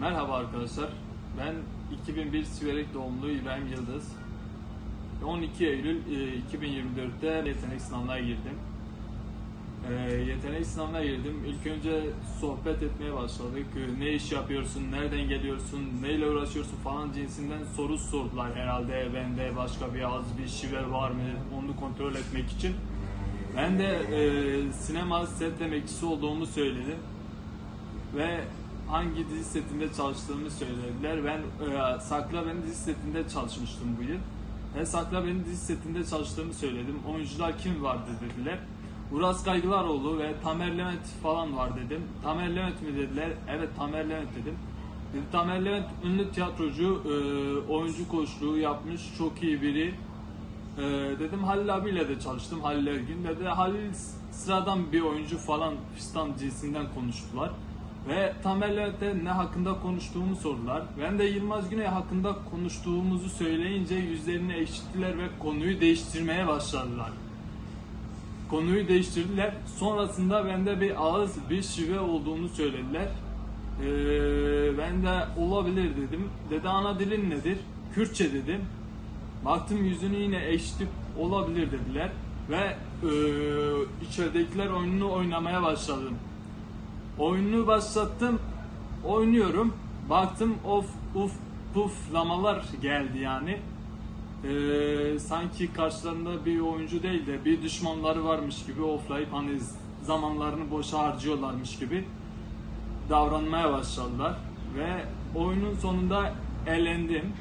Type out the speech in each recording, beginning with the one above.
Merhaba arkadaşlar. Ben 2001 Siverek doğumlu İbrahim Yıldız. 12 Eylül e, 2024'te yetenek sınavına girdim. E, Yetenek sınavına girdim. İlk önce sohbet etmeye başladık. E, Ne iş yapıyorsun, nereden geliyorsun, neyle uğraşıyorsun falan cinsinden soru sordular herhalde. Bende başka bir az bir şive var mı onu kontrol etmek için. Ben de e, sinema set emekçisi olduğumu söyledim ve hangi dizi setinde çalıştığımı söylediler. Ben e, Sakla Beni dizi setinde çalışmıştım bu yıl. Ve Sakla Beni dizi setinde çalıştığımı söyledim. Oyuncular kim vardı dediler. Uras Kaygılaroğlu ve Tamer Levent falan var dedim. Tamer Levent mi dediler? Evet Tamer Levent dedim. Dedi, Tamer Levent ünlü tiyatrocu, e, oyuncu koçluğu yapmış, çok iyi biri. Ee, dedim Halil abiyle de çalıştım Halil Ergün dedi Halil sıradan bir oyuncu falan fistan cinsinden konuştular ve Tamer'le de ne hakkında konuştuğumu sordular. Ben de Yılmaz Güney hakkında konuştuğumuzu söyleyince yüzlerini ekşittiler ve konuyu değiştirmeye başladılar. Konuyu değiştirdiler. Sonrasında bende bir ağız, bir şive olduğunu söylediler. Ee, ben de olabilir dedim. Dedi ana dilin nedir? Kürtçe dedim. Baktım yüzünü yine ekşitip olabilir dediler ve e, içeridekiler oyununu oynamaya başladım. Oyununu başlattım, oynuyorum. Baktım of uf puflamalar geldi yani. E, sanki karşılarında bir oyuncu değil de bir düşmanları varmış gibi oflayıp hani zamanlarını boşa harcıyorlarmış gibi davranmaya başladılar ve oyunun sonunda elendim.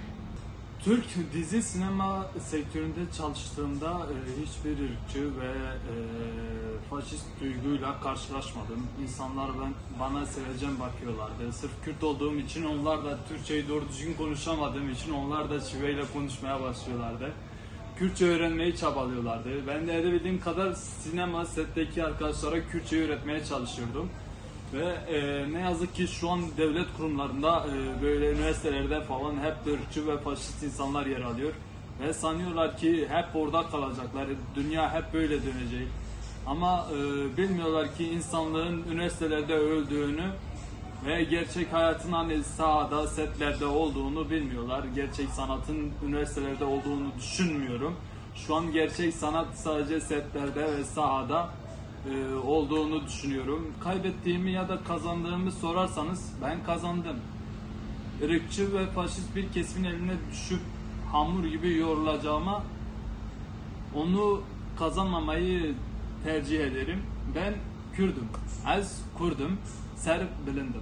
Türk dizi sinema sektöründe çalıştığımda e, hiçbir ırkçı ve e, faşist duyguyla karşılaşmadım. İnsanlar ben bana sevecen bakıyorlardı. Sırf Kürt olduğum için onlar da Türkçeyi doğru düzgün konuşamadığım için onlar da şiveyle konuşmaya başlıyorlardı. Kürtçe öğrenmeyi çabalıyorlardı. Ben de edebildiğim kadar sinema setteki arkadaşlara Kürtçe öğretmeye çalışıyordum. Ve e, ne yazık ki şu an devlet kurumlarında e, böyle üniversitelerde falan hep ırkçı ve faşist insanlar yer alıyor. Ve sanıyorlar ki hep orada kalacaklar, dünya hep böyle dönecek. Ama e, bilmiyorlar ki insanlığın üniversitelerde öldüğünü ve gerçek hayatın hani sahada, setlerde olduğunu bilmiyorlar. Gerçek sanatın üniversitelerde olduğunu düşünmüyorum. Şu an gerçek sanat sadece setlerde ve sahada e, olduğunu düşünüyorum. Kaybettiğimi ya da kazandığımı sorarsanız ben kazandım. Irkçı ve faşist bir kesimin eline düşüp hamur gibi yoğrulacağıma onu kazanmamayı tercih ederim. Ben Kürdüm. Az Kurdum. Ser bilindim.